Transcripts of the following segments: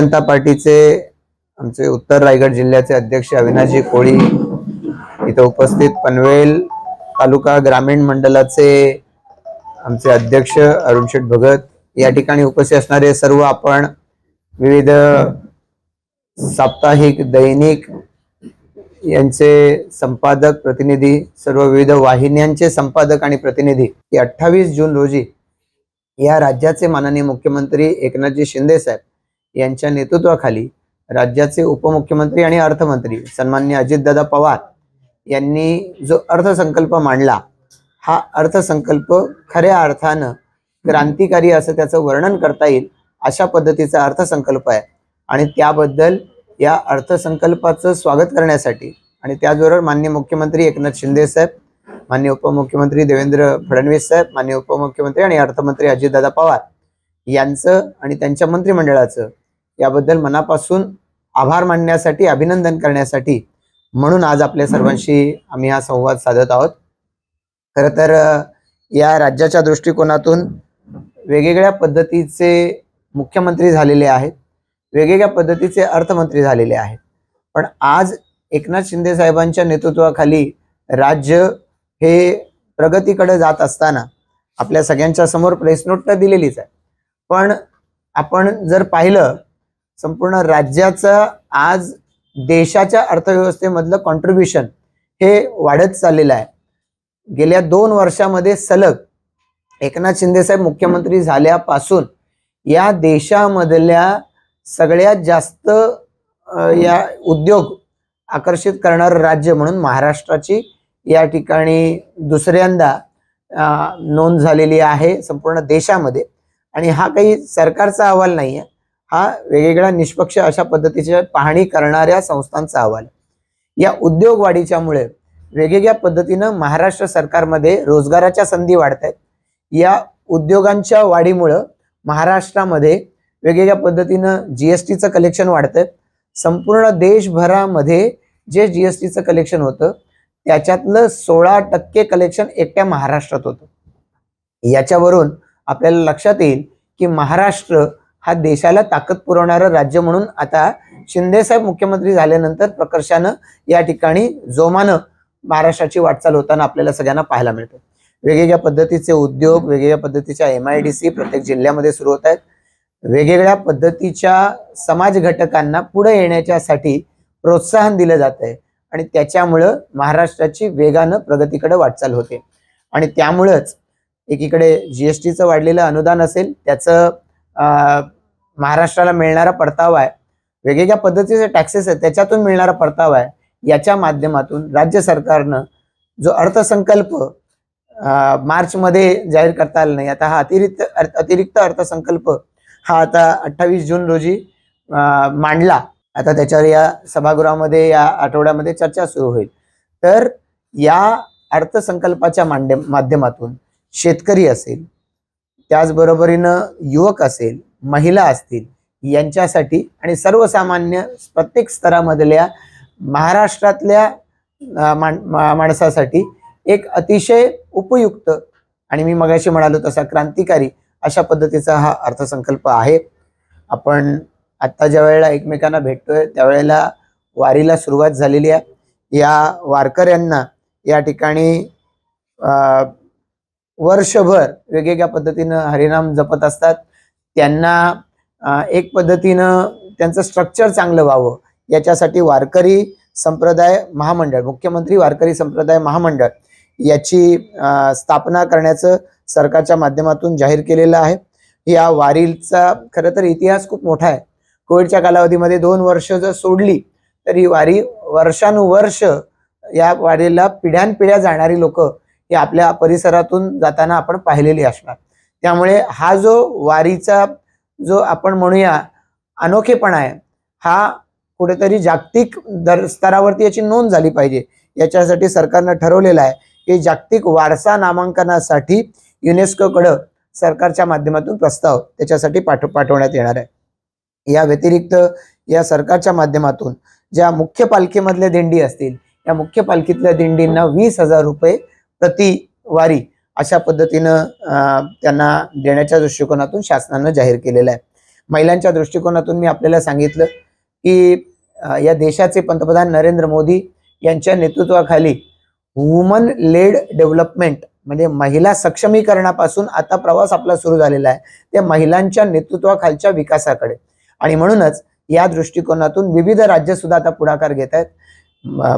जनता पार्टीचे आमचे उत्तर रायगड जिल्ह्याचे अध्यक्ष अविनाशजी कोळी इथं उपस्थित. पनवेल तालुका ग्रामीण मंडलाचे आमचे अध्यक्ष अरुणशेठ भगत. या ठिकाणी उपस्थित असणारे सर्व आपण विविध साप्ताहिक दैनिक यांचे संपादक प्रतिनिधी सर्व विविध वाहिन्यांचे संपादक आणि प्रतिनिधी. अठ्ठावीस जून रोजी या राज्याचे माननीय मुख्यमंत्री एकनाथजी शिंदे साहेब यांच्या नेतृत्वाखाली राज्याचे उपमुख्यमंत्री आणि अर्थमंत्री सन्मान्य अजितदादा पवार यांनी जो अर्थसंकल्प मांडला हा अर्थसंकल्प खऱ्या अर्थानं क्रांतिकारी असं त्याचं वर्णन करता येईल अशा पद्धतीचा अर्थसंकल्प आहे. आणि त्याबद्दल या अर्थसंकल्पाचं स्वागत करण्यासाठी आणि त्याचबरोबर मान्य मुख्यमंत्री एकनाथ शिंदे साहेब मान्य उपमुख्यमंत्री देवेंद्र फडणवीस साहेब मान्य उपमुख्यमंत्री आणि अर्थमंत्री अजितदादा पवार यांचं आणि त्यांच्या मंत्रिमंडळाचं याबद्दल मनापासून आभार मानण्यासाठी अभिनंदन करण्यासाठी म्हणून आज आपल्या सर्वांशी आम्ही हा संवाद साधत आहोत. खरं तर या राज्याच्या दृष्टिकोनातून वेगवेगळ्या पद्धतीचे मुख्यमंत्री झालेले आहेत वेगवेगळ्या पद्धतीचे अर्थमंत्री झालेले आहेत. पण आज एकनाथ शिंदे साहेबांच्या नेतृत्वाखाली राज्य हे प्रगतीकडे जात असताना आपल्या सगळ्यांच्या समोर प्रेस नोट तर दिलेलीच आहे. पण आपण जर पाहिलं संपूर्ण राज्याचं आज देशाच्या अर्थव्यवस्थेमधलं कॉन्ट्रीब्युशन हे वाढत चाललेलं आहे. गेल्या दोन वर्षामध्ये सलग एकनाथ शिंदेसाहेब मुख्यमंत्री झाल्यापासून या देशामधल्या सगळ्यात जास्त या उद्योग आकर्षित करणारं राज्य म्हणून महाराष्ट्राची या ठिकाणी दुसऱ्यांदा नोंद झालेली आहे संपूर्ण देशामध्ये. आणि हा काही सरकारचा अहवाल नाही आहे हा वेगवेगळ्या निष्पक्ष अशा पद्धतीच्या पाहणी करणाऱ्या संस्थांचा अहवाल. आहे. या उद्योग वाढीच्यामुळे वेगवेगळ्या पद्धतीनं महाराष्ट्र सरकारमध्ये रोजगाराच्या संधी वाढत आहेत या उद्योगांच्या वाढीमुळं महाराष्ट्रामध्ये वेगवेगळ्या पद्धतीनं जी एस टीचं कलेक्शन वाढतंय. संपूर्ण देशभरामध्ये जे जी एस टीचं कलेक्शन होतं त्याच्यातलं सोळा टक्के कलेक्शन एकट्या महाराष्ट्रात होतं. याच्यावरून आपल्याला लक्षात येईल की महाराष्ट्र हा देशाला ताकद पुरवणारं राज्य म्हणून आता शिंदेसाहेब मुख्यमंत्री झाल्यानंतर प्रकर्षानं या ठिकाणी जोमानं महाराष्ट्राची वाटचाल होताना आपल्याला सगळ्यांना पाहायला मिळतं. वेगवेगळ्या पद्धतीचे उद्योग वेगवेगळ्या पद्धतीच्या एम आय डी सी प्रत्येक जिल्ह्यामध्ये सुरू होत आहेत. वेगवेगळ्या पद्धतीच्या समाज घटकांना पुढे येण्याच्यासाठी प्रोत्साहन दिलं जात आहे आणि त्याच्यामुळं महाराष्ट्राची वेगानं प्रगतीकडे वाटचाल होते. आणि त्यामुळंच एकीकडे जीएसटीचं वाढलेलं अनुदान असेल त्याचं महाराष्ट्राला मिळणारा परतावा आहे. वेगवेगळ्या पद्धतीचे टॅक्सेस आहेत त्याच्यातून मिळणारा परतावा आहे. याच्या माध्यमातून राज्य सरकारनं जो अर्थसंकल्प मार्चमध्ये जाहीर करता आला नाही आता हा अतिरिक्त अर्थ- अतिरिक्त अर्थसंकल्प हा आता अठ्ठावीस जून रोजी मांडला. आता त्याच्यावर या सभागृहामध्ये या आठवड्यामध्ये चर्चा सुरू होईल. तर या अर्थसंकल्पाच्या मांडे माध्यमातून शेतकरी असेल त्याचबरोबरीनं युवक असेल महिला असतील यांच्यासाठी आणि सर्वसामान्य प्रत्येक स्तरामधल्या महाराष्ट्रातल्या माण- मा- माणसासाठी एक अतिशय उपयुक्त आणि मी मगाशी म्हणालो तसा क्रांतिकारी अशा पद्धतीचा हा अर्थसंकल्प आहे. आपण आत्ता ज्या वेळेला एकमेकांना भेटतोय त्यावेळेला वारीला सुरुवात झालेली आहे. या वारकऱ्यांना या ठिकाणी वर्षभर वेगवेगळ्या पद्धतीनं हरिनाम जपत असतात. त्यांना एक पद्धतीनं त्यांचं स्ट्रक्चर चांगलं व्हावं. याच्यासाठी वारकरी संप्रदाय महामंडळ मुख्यमंत्री वारकरी संप्रदाय महामंडळ याची स्थापना करण्याचं सरकारच्या माध्यमातून जाहीर केलेलं आहे. या वारीचा खरं तर इतिहास खूप मोठा आहे. कोविडच्या कालावधीमध्ये दोन वर्ष जर सोडली तर ही वारी वर्षानुवर्ष या वारीला पिढ्यानपिढ्या जाणारी लोक ही आपल्या परिसरातून जाताना आपण पाहिलेली असणार. त्यामुळे हा जो वारीचा जो आपण म्हणूया अनोखेपणा आहे हा कुठेतरी जागतिक दर स्तरावरती याची नोंद झाली पाहिजे. याच्यासाठी सरकारनं ठरवलेलं आहे की जागतिक वारसा नामांकनासाठी युनेस्कोकडं सरकारच्या माध्यमातून प्रस्ताव त्याच्यासाठी पाठव पाठवण्यात येणार आहे. या व्यतिरिक्त या सरकारच्या माध्यमातून ज्या मुख्य पालखीमधल्या दिंडी असतील या मुख्य पालखीतल्या दिंडींना वीस हजार रुपये प्रतिवारी अशा पद्धतीनं त्यांना देण्याच्या दृष्टिकोनातून शासनानं जाहीर केलेलं आहे. महिलांच्या दृष्टिकोनातून मी आपल्याला सांगितलं की या देशाचे पंतप्रधान नरेंद्र मोदी यांच्या नेतृत्वाखाली वुमन लेड डेव्हलपमेंट म्हणजे महिला सक्षमीकरणापासून आता प्रवास आपला सुरू झालेला आहे. ते महिलांच्या नेतृत्वाखालच्या विकासाकडे. आणि म्हणूनच या दृष्टिकोनातून विविध राज्य सुद्धा आता पुढाकार घेत आहेत. म-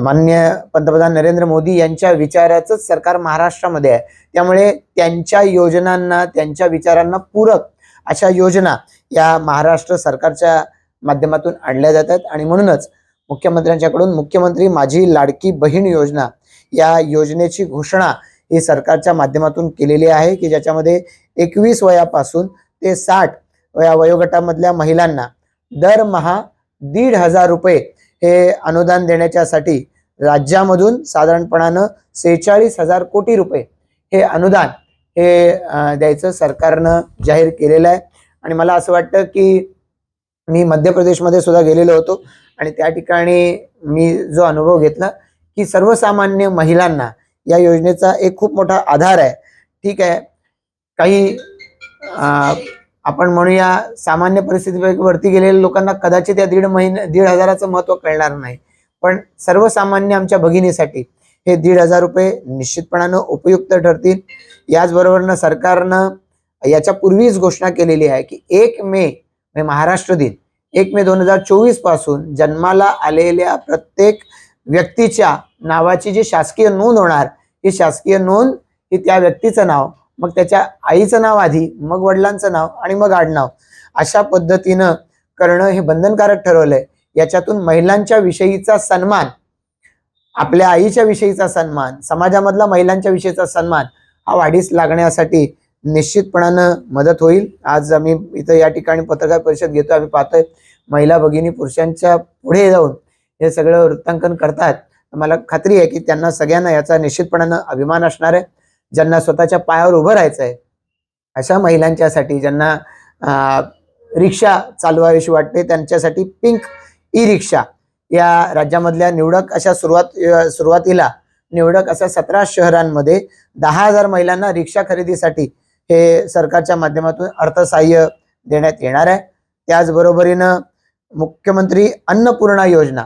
पंतप्रधान नरेंद्र मोदी यांच्या विचाराचं सरकार महाराष्ट्रामध्ये आहे. त्यामुळे त्यांच्या योजनांना त्यांच्या विचारांना पूरक अशा योजना या महाराष्ट्र सरकारच्या माध्यमातून आणल्या जातात. आणि म्हणूनच मुख्यमंत्र्यांच्याकडून मुख्यमंत्री माझी लाडकी बहीण योजना या योजनेची घोषणा ही सरकारच्या माध्यमातून केलेली आहे की ज्याच्यामध्ये एकवीस वयापासून ते साठ वया वयोगटामधल्या महिलांना दरमहा दीड हजार रुपये हे अनुदान देण्याच्यासाठी राज्यामधून साधारणपणानं सेहेचाळीस हजार कोटी रुपये हे अनुदान हे द्यायचं सरकारनं जाहीर केलेलं आहे. आणि मला असं वाटतं की मी मध्य प्रदेशमध्ये सुद्धा गेलेलो होतो आणि त्या ठिकाणी मी जो अनुभव घेतला की सर्वसामान्य महिलांना या योजनेचा एक खूप मोठा आधार आहे. ठीक आहे. काही आपण म्हणूया सामान्य परिस्थितीपैकी वरती गेलेल्या लोकांना कदाचित या दीड महिने दीड हजाराचं महत्त्व कळणार नाही. पण सर्वसामान्य आमच्या भगिनीसाठी हे दीड हजार रुपये निश्चितपणानं उपयुक्त ठरतील. याचबरोबरनं सरकारनं याच्या पूर्वीच घोषणा केलेली आहे की एक मे म्हणजे महाराष्ट्र दिन एक मे दोन हजार चोवीसपासून जन्माला आलेल्या प्रत्येक व्यक्तीच्या नावाची जी शासकीय नोंद होणार ही शासकीय नोंद ही त्या व्यक्तीचं नाव मग त्याच्या आईचं नाव आधी मग वडिलांचं नाव आणि मग आडनाव. अशा पद्धतीनं करणं हे बंधनकारक ठरवलंय. याच्यातून महिलांच्या विषयीचा सन्मान आपल्या आईच्या विषयीचा सन्मान समाजामधला महिलांच्या विषयीचा सन्मान हा वाढीस लागण्यासाठी निश्चितपणानं मदत होईल. आज आम्ही इथं या ठिकाणी पत्रकार परिषद घेतो आम्ही पाहतोय महिला भगिनी पुरुषांच्या पुढे जाऊन हे सगळं वृत्तांकन करतात मला खात्री आहे की त्यांना सगळ्यांना याचा निश्चितपणानं अभिमान असणार आहे. ज्यांना स्वतःच्या पायावर उभं राहायचं आहे अशा महिलांच्यासाठी ज्यांना रिक्षा चालवावीशी वाटते त्यांच्यासाठी पिंक ई रिक्षा या राज्यामधल्या निवडक अशा सुरुवात सुरुवातीला निवडक अशा सतरा शहरांमध्ये दहा हजार महिलांना रिक्षा खरेदीसाठी हे सरकारच्या माध्यमातून अर्थसहाय्य देण्यात येणार आहे. त्याचबरोबरीनं मुख्यमंत्री अन्नपूर्णा योजना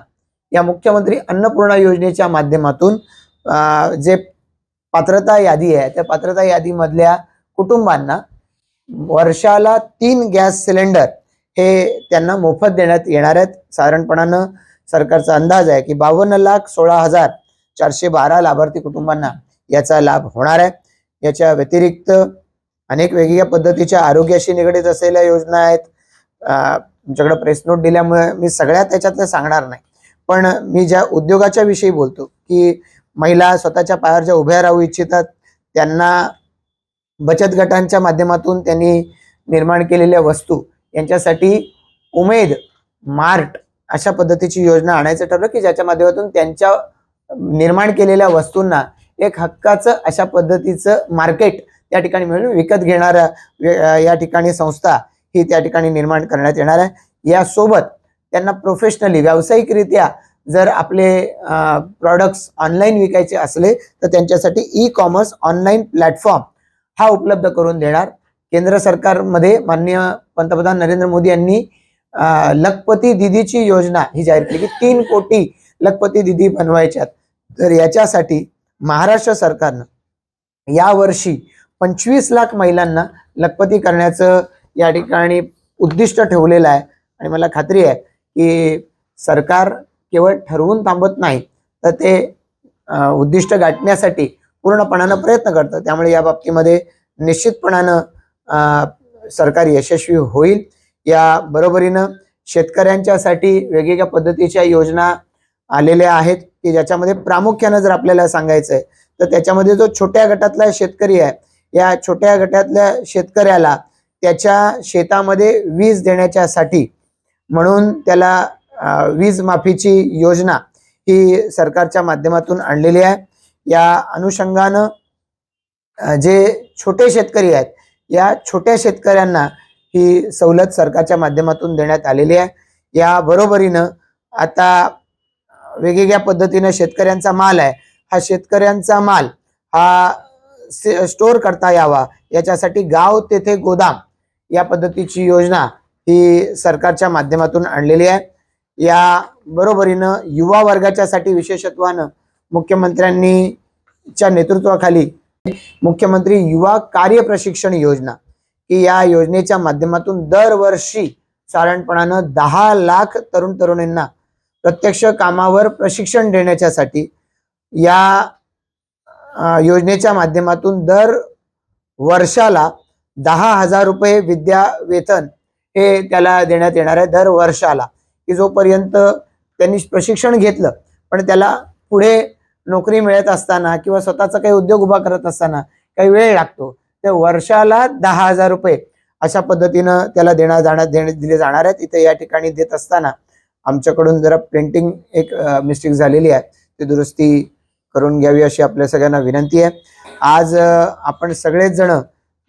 या मुख्यमंत्री अन्नपूर्णा योजनेच्या माध्यमातून जे पात्रता यादी आहे. त्या पात्रता यादीमधल्या कुटुंबांना वर्षाला तीन गॅस सिलेंडर हे त्यांना मोफत देण्यात येणार आहेत. साधारणपणानं सरकारचा अंदाज आहे की बावन्न लाख सोळा हजार चारशे बारा लाभार्थी कुटुंबांना याचा लाभ होणार आहे. याच्या व्यतिरिक्त अनेक वेगवेगळ्या पद्धतीच्या आरोग्याशी निगडीत असलेल्या योजना आहेत. तुमच्याकडे प्रेस नोट दिल्यामुळे मी सगळ्या त्याच्यातलं सांगणार नाही. पण मी ज्या उद्योगाच्या विषयी बोलतो की महिला स्वतःच्या पायावर ज्या उभ्या राहू इच्छितात. त्यांना बचत गटांच्या माध्यमातून त्यांनी निर्माण केलेल्या वस्तू यांच्यासाठी उमेद मार्ट अशा पद्धतीची योजना आणायचं ठरलं की ज्याच्या माध्यमातून त्यांच्या निर्माण केलेल्या वस्तूंना एक हक्काचं अशा पद्धतीचं मार्केट त्या ठिकाणी मिळून विकत घेणाऱ्या या ठिकाणी संस्था ही त्या ठिकाणी निर्माण करण्यात येणार आहे. यासोबत त्यांना प्रोफेशनली व्यावसायिकरित्या जर आपले प्रॉडक्ट्स ऑनलाईन विकायचे असले तर त्यांच्यासाठी ई कॉमर्स ऑनलाईन प्लॅटफॉर्म हा उपलब्ध करून देणार. केंद्र सरकारमध्ये माननीय पंतप्रधान नरेंद्र मोदी यांनी लखपती दिदीची योजना ही जाहीर केली की तीन कोटी लखपती दिदी बनवायच्यात तर याच्यासाठी महाराष्ट्र सरकारनं यावर्षी पंचवीस लाख महिलांना लखपती करण्याचं या ठिकाणी उद्दिष्ट ठेवलेलं आहे. आणि मला खात्री आहे की सरकार केवळ ठरवून थांबत नाही तर ते उद्दिष्ट गाठण्यासाठी पूर्णपणानं प्रयत्न करतं त्यामुळे या बाबतीमध्ये निश्चितपणानं सरकार यशस्वी होईल. या बरोबरीनं शेतकऱ्यांच्यासाठी वेगवेगळ्या पद्धतीच्या योजना आलेल्या आहेत की ज्याच्यामध्ये प्रामुख्यानं जर आपल्याला सांगायचं आहे तर त्याच्यामध्ये जो छोट्या गटातला शेतकरी आहे या छोट्या गटातल्या शेतकऱ्याला त्याच्या शेतामध्ये वीज देण्याच्यासाठी म्हणून त्याला वीज माफीची योजना ही सरकारच्या माध्यमातून आणलेली आहे. या अनुषंगानं जे छोटे शेतकरी आहेत या छोट्या शेतकऱ्यांना ही सवलत सरकारच्या माध्यमातून देण्यात आलेली आहे. या बरोबरीनं आता वेगवेगळ्या पद्धतीनं शेतकऱ्यांचा माल आहे. हा शेतकऱ्यांचा माल हा स्टोअर करता यावा. याच्यासाठी गाव तेथे गोदाम या पद्धतीची योजना ही सरकारच्या माध्यमातून आणलेली आहे. या बरोबरीनं युवा वर्गाच्यासाठी विशेषत्वानं मुख्यमंत्र्यांनी च्या नेतृत्वाखाली मुख्यमंत्री युवा कार्य प्रशिक्षण योजना की या योजनेच्या माध्यमातून दरवर्षी साधारणपणानं दहा लाख तरुण तरुणींना प्रत्यक्ष कामावर प्रशिक्षण देण्याच्यासाठी या योजनेच्या माध्यमातून दर वर्षाला दहा हजार रुपये विद्या वेतन हे त्याला देण्यात येणार आहे दर वर्षाला. की जोपर्यंत त्यांनी प्रशिक्षण घेतलं पण त्याला पुढे नोकरी मिळत असताना किंवा स्वतःचा काही उद्योग उभा करत असताना काही वेळ लागतो ते वर्षाला दहा हजार रुपये अशा पद्धतीनं त्याला देण्या जाण्यात देणे दिले जाणार आहेत. इथे या ठिकाणी देत असताना आमच्याकडून जरा प्रिंटिंग एक मिस्टेक झालेली आहे. ती दुरुस्ती करून घ्यावी अशी आपल्या सगळ्यांना विनंती आहे. आज आपण सगळेच जण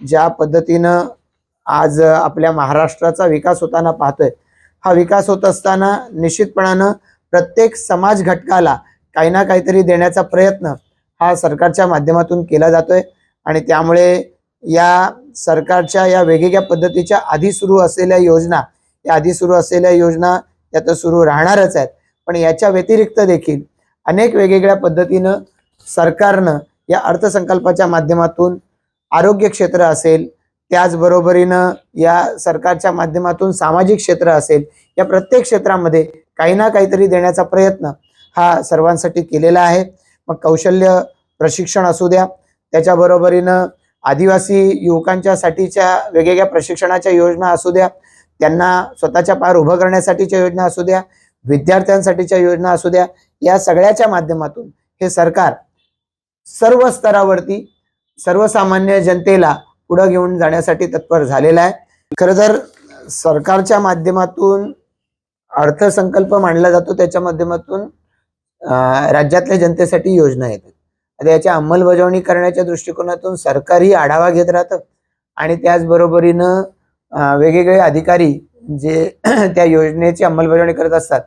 ज्या पद्धतीनं आज आपल्या महाराष्ट्राचा विकास होताना पाहतोय हा विकास होत असताना निश्चितपणानं प्रत्येक समाज घटकाला काही ना काहीतरी देण्याचा प्रयत्न हा सरकारच्या माध्यमातून केला जातोय. आणि त्यामुळे या सरकारच्या या वेगवेगळ्या पद्धतीच्या आधी सुरू असलेल्या योजना या आधी सुरू असलेल्या योजना त्या तर सुरू राहणारच आहेत. पण याच्या व्यतिरिक्त देखील अनेक वेगवेगळ्या पद्धतीनं सरकारनं या अर्थसंकल्पाच्या माध्यमातून आरोग्य क्षेत्र असेल त्याचबरोबरीनं या सरकारच्या माध्यमातून सामाजिक क्षेत्र असेल या प्रत्येक क्षेत्रामध्ये काही ना काहीतरी देण्याचा प्रयत्न हा सर्वांसाठी केलेला आहे. मग कौशल्य प्रशिक्षण असू द्या त्याच्याबरोबरीनं आदिवासी युवकांच्यासाठीच्या वेगवेगळ्या प्रशिक्षणाच्या योजना असू द्या त्यांना स्वतःच्या पार उभं करण्यासाठीच्या योजना असू द्या विद्यार्थ्यांसाठीच्या योजना असू द्या या सगळ्याच्या माध्यमातून हे सरकार सर्व स्तरावरती सर्वसामान्य जनतेला पुढं घेऊन जाण्यासाठी तत्पर झालेला आहे. खरं तर सरकारच्या माध्यमातून अर्थसंकल्प मांडला जातो त्याच्या माध्यमातून राज्यातल्या जनतेसाठी योजना येतात. आता याची अंमलबजावणी करण्याच्या दृष्टिकोनातून सरकारही आढावा घेत राहतं आणि त्याचबरोबरीनं वेगवेगळे अधिकारी जे त्या योजनेची अंमलबजावणी करत असतात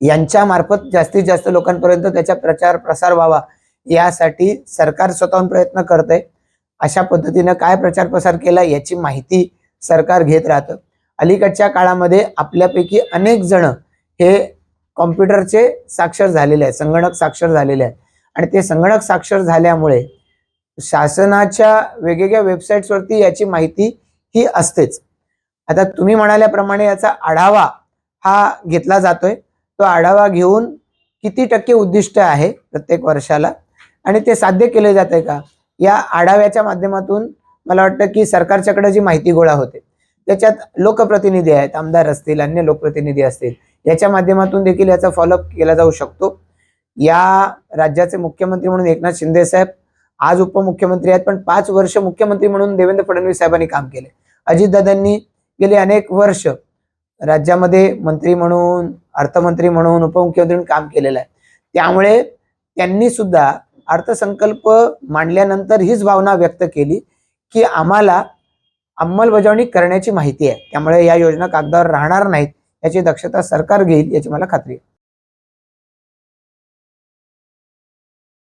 यांच्या मार्फत जास्तीत जास्त लोकांपर्यंत त्याचा प्रचार प्रसार व्हावा यासाठी सरकार स्वतःहून प्रयत्न करत आहे अशा पद्धतीनं काय प्रचार प्रसार केला याची माहिती सरकार घेत राहतं. अलीकडच्या काळामध्ये आपल्यापैकी अनेक जण हे कॉम्प्युटरचे साक्षर झालेले आहेत संगणक साक्षर झालेले आहेत. आणि ते संगणक साक्षर झाल्यामुळे शासनाच्या वेगवेगळ्या वेबसाईट्सवरती याची माहिती ही असतेच. आता तुम्ही म्हणाल्याप्रमाणे याचा आढावा हा घेतला जातोय. तो आढावा घेऊन किती टक्के उद्दिष्ट आहे प्रत्येक वर्षाला? आणि ते साध्य केले जाते का? या आढाव्याच्या माध्यमातून मला वाटतं की सरकारच्याकडे जी माहिती गोळा होते त्याच्यात लोकप्रतिनिधी आहेत आमदार असतील अन्य लोकप्रतिनिधी असतील याच्या माध्यमातून देखील याचा फॉलोअप केला जाऊ शकतो. या राज्याचे मुख्यमंत्री म्हणून एकनाथ शिंदे साहेब आज उपमुख्यमंत्री आहेत पण पाच वर्ष मुख्यमंत्री म्हणून देवेंद्र फडणवीस साहेबांनी काम केले. अजितदादांनी गेले अनेक वर्ष राज्यामध्ये मंत्री म्हणून अर्थमंत्री म्हणून उपमुख्यमंत्री म्हणून काम केलेलं आहे. त्यामुळे त्यांनी सुद्धा अर्थसंकल्प मांडल्यानंतर हीच भावना व्यक्त केली की आम्हाला अंमलबजावणी करण्याची माहिती आहे. त्यामुळे या योजना कागदावर राहणार नाहीत याची दक्षता सरकार घेईल याची मला खात्री आहे.